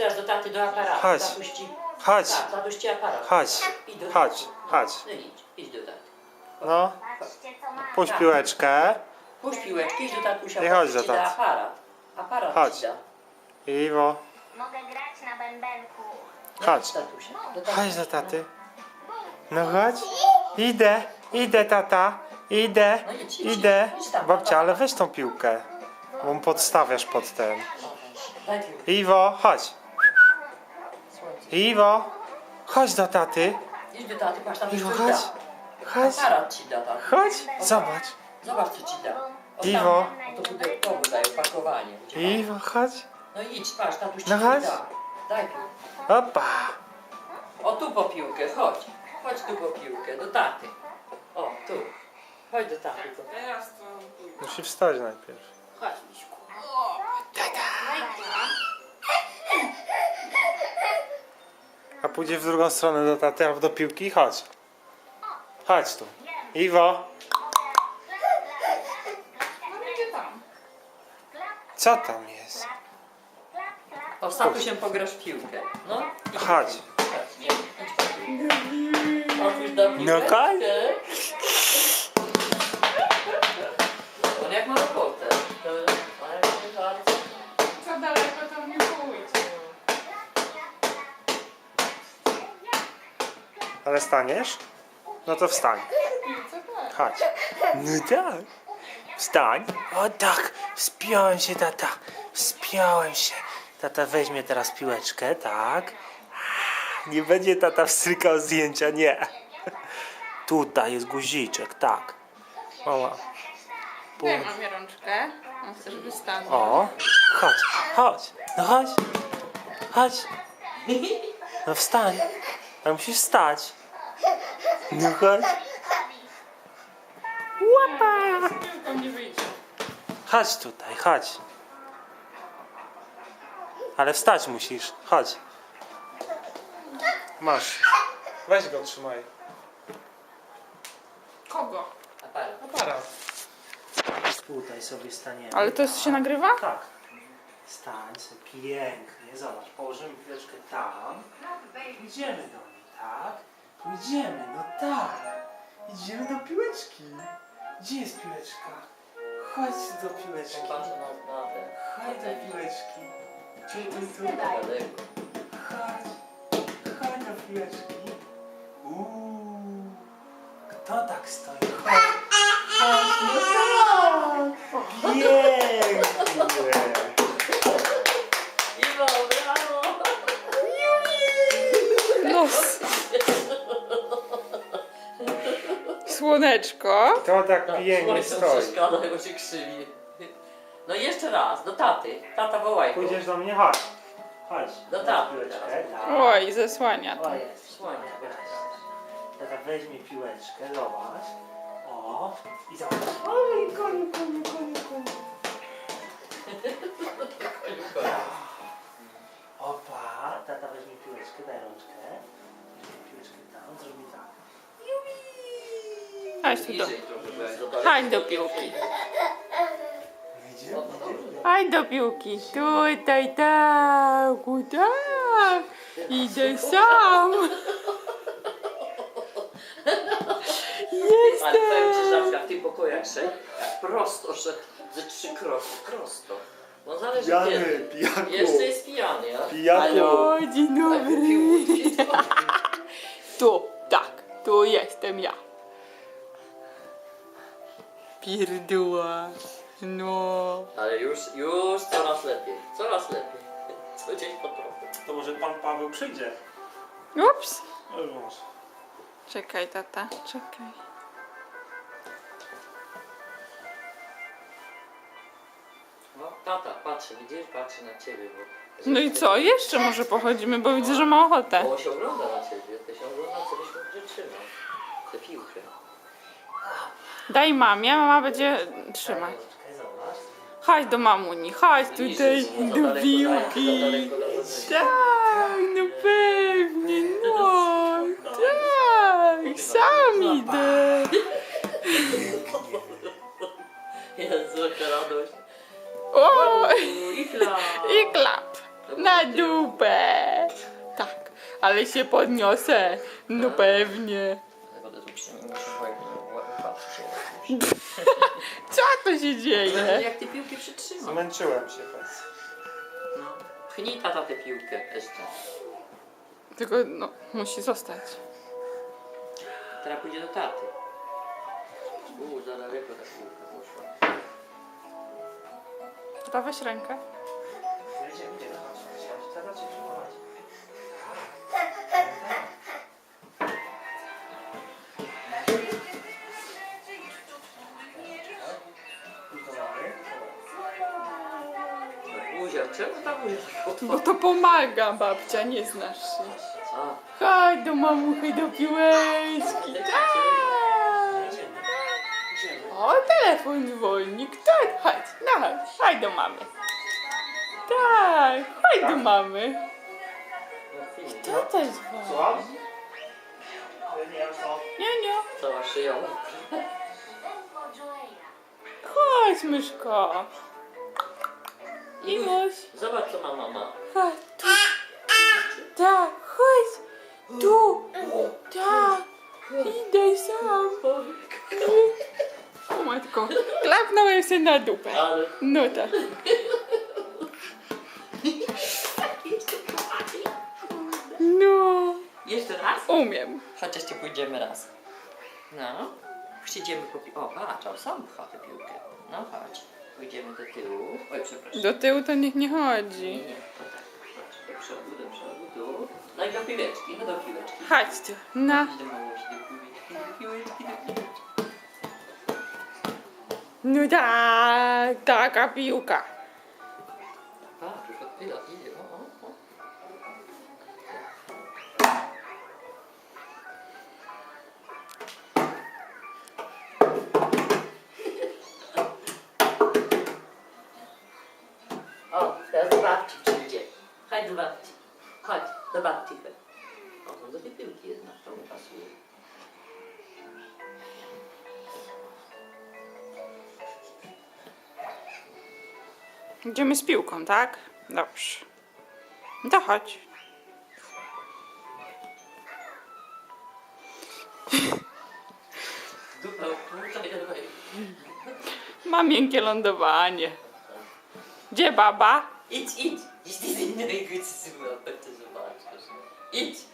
teraz do taty, do aparatu. Chodź. Tatuś ci, Chodź, tak, tatuś ci aparat. chodź, Idź do chodź, taty. chodź. No idź, idź do taty. No, Patrzcie co mam. puść piłeczkę. Puść piłeczkę, idź do tatusia. Tatuś chodź do ci da taty. aparat. Aparat Chodź. ci da. Iwo, Mogę grać na bębenku. No Chodź. tatusia. Do taty. chodź do taty. No chodź. Idę, idę tata, idę, No idę. Babcia, ale weź tą piłkę, bo mu podstawiasz pod ten. Daj piłkę. Iwo, chodź. Iwo, chodź do taty. Idź do taty, patrz, tam Iwo, chodź. da. Chodź, Aparat ci da chodź. Zobacz. Zobacz co ci da. O, Iwo. Tam, to pudełkowo daje opakowanie. Iwo, chodź. No idź, patrz, tatuś ci No chodź. da. Daj piłkę. Opa. O tu po piłkę, chodź. Chodź tu po piłkę, do taty. O, tu. Chodź do taty. Teraz to. Musi wstać najpierw. Chodź, Miśku. A pójdzie w drugą stronę do taty albo do piłki? Chodź. Chodź tu. Iwo, co tam jest? O, z tatusiem pograsz w piłkę. No. Chodź. Otwórz do piłkę. No chodź. On jak ma robotę. To on jak nie bardzo. Co daleko to nie pójdzie. Ale staniesz? No to wstań. Chodź. No tak. Wstań. O tak. Wspiąłem się, tata. Wspiąłem się. Tata weźmie teraz piłeczkę, tak. Nie będzie tata wstrykał zdjęcia, nie. Tutaj jest guziczek, tak. Mama. Daj mamie rączkę. On chce, żeby stanął. O, chodź, chodź, no chodź, chodź. No wstań, ale musisz wstać. No chodź. Łapa. Chodź tutaj, chodź. Ale wstać musisz, chodź. Masz. Weź go, trzymaj. Kogo? Aparat. Aparat. Tutaj sobie staniemy. Ale to się nagrywa? Tak. Stań sobie pięknie, zobacz, położymy piłeczkę tam. Idziemy do niej, tak? Idziemy, no tak. Idziemy do piłeczki. Gdzie jest piłeczka? Chodź do piłeczki. Patrz na, na te. Chodź do piłeczki. Tu, tu, tu. Chodź. Chodź do piłeczki. Uuu. Kto tak stoi? Chodź. Chodź, no tak. Pięknie. Słoneczko. To tak pięknie Słońce stoi. przeszkadza, bo się krzywi. No jeszcze raz, do taty. Tata wołaj. go. Pójdziesz do mnie? Chodź. Chodź. Do taty teraz. tak. Oj, zasłania to. O jest. Słońce. Tata weźmie piłeczkę, zobacz. O. I zobacz. Oj, koniu, koniu, koniu, koniu. Koniu, Chodź tu do, chodź do piłki. Chodź do piłki. Tutaj, tak, tak. Idę sam. Ale powiem ci, że na Jestem. przykład w tym pokoju jak szedł, jak prosto szedł ze trzy kroki, prosto. No zależy Pijany, kiedy. pijaku. Jeszcze jest pijany, ja? Pijaku. Halo, dzień A dobry. Tu, tak, tu jestem ja. Pierdła. No. Ale już, już coraz lepiej, coraz lepiej. Co dzień po trochę. To może pan Paweł przyjdzie? Ups. No już może. Czekaj, tata, czekaj. No, tata, patrzy, widzisz, patrzy na ciebie, bo... No i co? Jeszcze może pochodzimy, bo widzę, że ma ochotę. Bo on się ogląda na ciebie, to się ogląda, co byś mógł trzymał. Tę piłkę. Daj mamie, mama będzie trzymać. Chodź do mamuni, chodź tutaj do piłki. Tak, no pewnie, no. Tak, sam idę. Jezu, jaka radość. O, I klap. i klap. Na dupę. Tak, ale się podniosę. No pewnie. Muszę. Co to się dzieje? Jak ty piłki przytrzymasz? Zmęczyłem się was. No. Pchnij tata tę piłkę jeszcze. Tylko no, musi zostać. Teraz pójdzie do taty. Uuu, za daleko ta piłka poszła. Weź rękę. Idzie, idzie, chodź, chodź, tata cię przyprowadzi. Buzia, czemu ta buzia tak Bo to pomaga, babcia, nie znasz się. A, Chodź do mamuchy, do piłeczki. Tak. O, telefon dzwoni. Kto? Chodź, no chodź, chodź do mamy. Tak, chodź do mamy. no film. Kto to dzwoni? Słucham? Nie. Nie, nie. Cała szyja. Chodź, myszko. Imuś. Zobacz co ma mama. Chodź, tu. Tak, chodź. Tu. Tak. Idę sam. O matko, klapnąłem się na dupę. Ale... No tak. No, Jeszcze raz? umiem. Chociaż ci pójdziemy raz. No. Przyjdziemy po pi- O, patrz, on sam pcha tę piłkę. No chodź. Pójdziemy do tyłu. Oj, przepraszam. Do tyłu to niech nie Nie, chodzi. nie, to tak. Patrz, do przodu, do przodu, tu. No i do piłeczki, no do piłeczki. Chodź tu. No. Idź do mamusi, do piłeczki, do piłeczki, do piłeczki. No tak, taka piłka. Do babci. Chodź, do babci. chodź. O, no do tej piłki jednak, to mu pasuje. Idziemy z piłką, tak? Dobrze. No To chodź. Dupa. Ma miękkie lądowanie. Gdzie baba? Idź, idź. Idź, idź, no i chodź, zobaczysz. Idź.